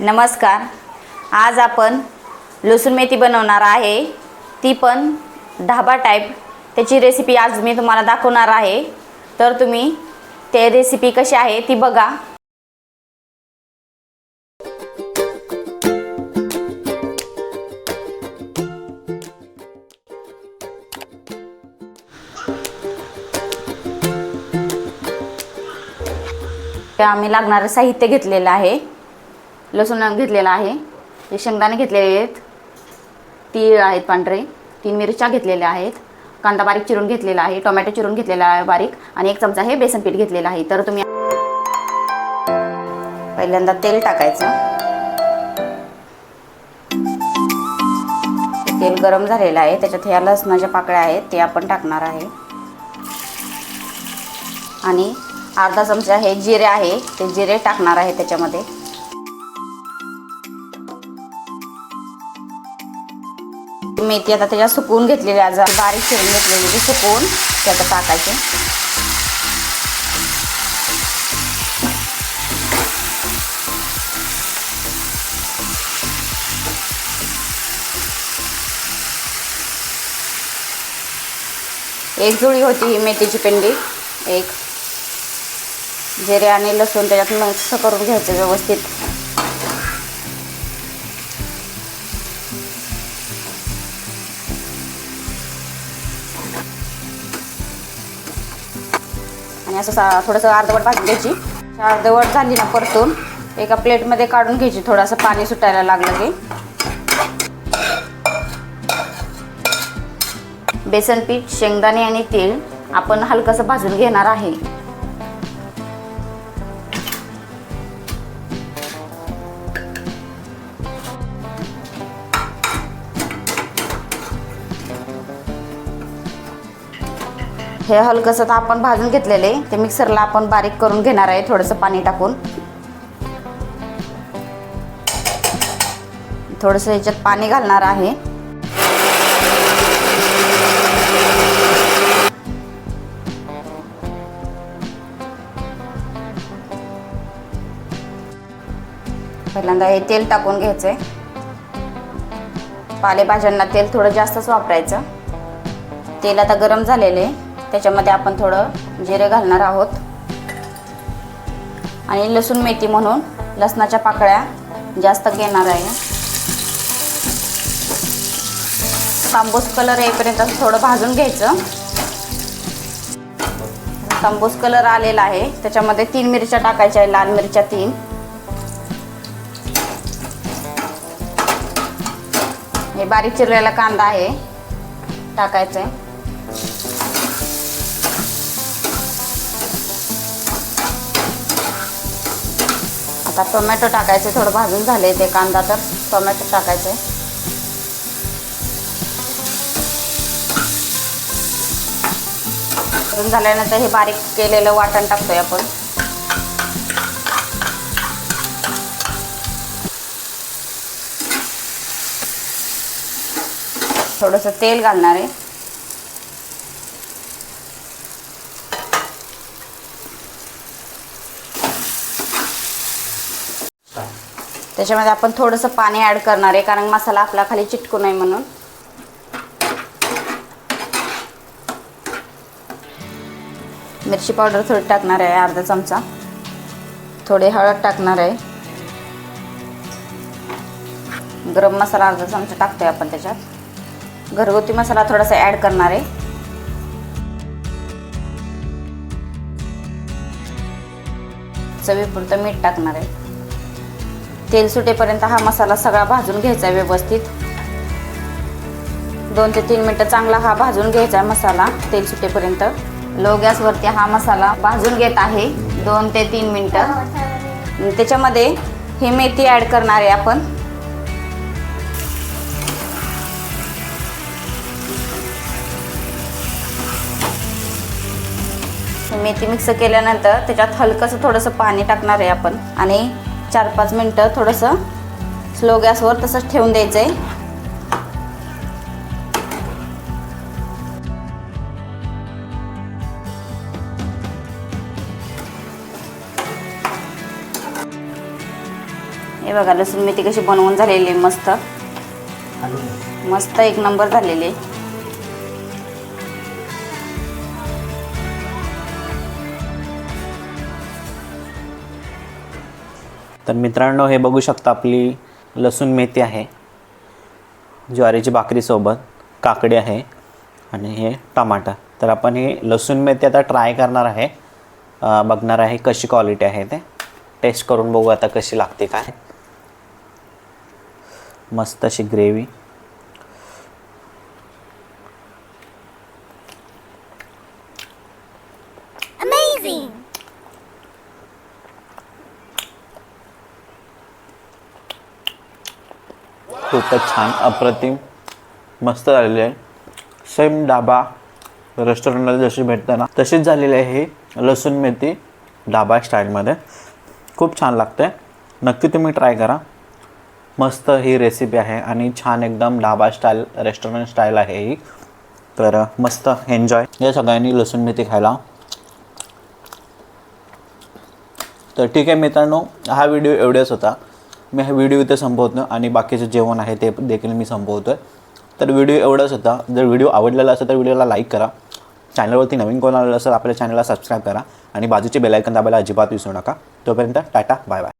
नमस्कार. आज आपण लसूण मेथी बनवणार आहे. ती पण ढाबा टाईप त्याची रेसिपी आज मी तुम्हाला दाखवणार आहे. तर तुम्ही ते रेसिपी कशी आहे ती बघा. आम्ही लागणारं साहित्य घेतलेलं आहे. लसूण घेतलेला आहे. हे शेंगदाणे घेतलेले आहेत. तीळ आहेत पांढरे. तीन मिरच्या घेतलेल्या आहेत. कांदा बारीक चिरून घेतलेला आहे. टोमॅटो चिरून घेतलेला आहे बारीक. आणि एक चमचा हे बेसन पीठ घेतलेलं आहे. तर तुम्ही पहिल्यांदा तेल टाकायचं. तेल गरम झालेलं आहे. त्याच्यात ह्या लसणाच्या पाकळ्या आहेत. ते आपण टाकणार आहे. आणि अर्धा चमचा हे जिरे आहे. ते जिरे टाकणार आहे त्याच्यामध्ये. मेथी आता त्याच्यात सुकवून घेतलेली आज बारीक शिरून घेतलेली ती सुकवून ते आता टाकायचे. एक जुळी होती ही मेथीची पेंडी. एक जिरे आणि लसूण त्याच्यात मिक्स करून घ्यायचं व्यवस्थित. आणि असं सा थोडंसं अर्धवट भाजून घ्यायची. अर्धवट झाली ना परतून एका प्लेटमध्ये काढून घ्यायची थोडंसं पाणी सुटायला लागलं की. बेसन पीठ शेंगदाणे आणि तीळ आपण हलकंसं भाजून घेणार आहे. हे हलकंसं तर आपण भाजून घेतलेले. ते मिक्सरला आपण बारीक करून घेणार आहे थोडंसं पाणी टाकून. थोडंसं याच्यात पाणी घालणार आहे. पहिल्यांदा हे तेल टाकून घ्यायचंय. पालेभाज्यांना तेल थोडं जास्तच वापरायचं. तेल आता गरम झालेलं आहे. त्याच्यामध्ये आपण थोडं जिरे घालणार आहोत. आणि लसूण मेथी म्हणून लसणाच्या पाकळ्या जास्त घेणार आहे. तांबूस कलर येईपर्यंत थोडं भाजून घ्यायचं. तांबूस कलर आलेला आहे. त्याच्यामध्ये तीन मिरच्या टाकायच्या आहे लाल मिरच्या तीन. हे बारीक चिरलेला कांदा आहे टाकायचं आहे आता टोमॅटो टाकायचे थोडं भाजून झाले ते कांदा तर टोमॅटो टाकायचे. भाजून झाल्यानंतर हे बारीक केलेलं वाटण टाकतोय आपण. थोडंसं तेल घालणार आहे. त्याच्यामध्ये आपण थोडंसं पाणी ॲड करणार आहे कारण मसाला आपला खाली चिटकू नये म्हणून. मिरची पावडर थोडी टाकणार आहे अर्धा चमचा. थोडी हळद टाकणार आहे. गरम मसाला अर्धा चमचा टाकतोय आपण त्याच्यात. घरगुती मसाला थोडासा ॲड करणार आहे. चवीपुरतं मीठ टाकणार आहे. तेल सुटेपर्यंत हा मसाला सगळा भाजून घ्यायचा आहे व्यवस्थित. दोन ते तीन मिनटं चांगला हा भाजून घ्यायचा आहे मसाला तेल सुटेपर्यंत. लो गॅसवरती हा मसाला भाजून घेत आहे. दोन ते तीन मिनटं. त्याच्यामध्ये ही मेथी ॲड करणार आहे आपण. मेथी मिक्स केल्यानंतर त्याच्यात हलकंसं थोडंसं पाणी टाकणार आहे आपण. आणि चार पाच मिनटं थोडंसं स्लो गॅसवर तसंच ठेवून द्यायचं आहे हे बघा लसूण मेथी कशी बनवून झालेली आहे मस्त. मस्त एक नंबर झालेले तर मित्रांनो हे बघू शकता आपली लसूण मेथी आहे ज्वारीची भाकरीसोबत काकडी आहे आणि हे टमाटर. तर आपण हे लसूण मेथी आता ट्राय करणार आहे. बघणार आहे कशी क्वालिटी आहे ते. टेस्ट करून बघू आता कशी लागते काय. मस्त अशी ग्रेव्ही खूपच छान अप्रतिम. मस्त झालेली आहे. सेम डाबा रेस्टॉरंटला जशी भेटते ना तशीच झालेली आहे ही लसूण मेथी डाबा स्टाईलमध्ये. खूप छान लागते. नक्की तुम्ही ट्राय करा. मस्त ही रेसिपी आहे आणि छान एकदम डाबा स्टाईल रेस्टॉरंट स्टाईल आहे ही. तर मस्त एन्जॉय या सगळ्यांनी लसूण मेथी खायला. तर ठीक आहे मित्रांनो हा व्हिडिओ एवढाच होता. मी हा व्हिडिओ इथे संपवतो आणि बाकीचं जेवण आहे ते देखील मी संपवतो आहे तर व्हिडिओ एवढाच होता. जर व्हिडिओ आवडलेला असेल तर व्हिडिओला लाईक करा. चॅनलवरती नवीन कोण आलेलं असेल आपल्या चॅनलला सबस्क्राईब करा. आणि बाजूचे बेलायकन दाबायला अजिबात विसरू नका. तोपर्यंत टाटा बाय बाय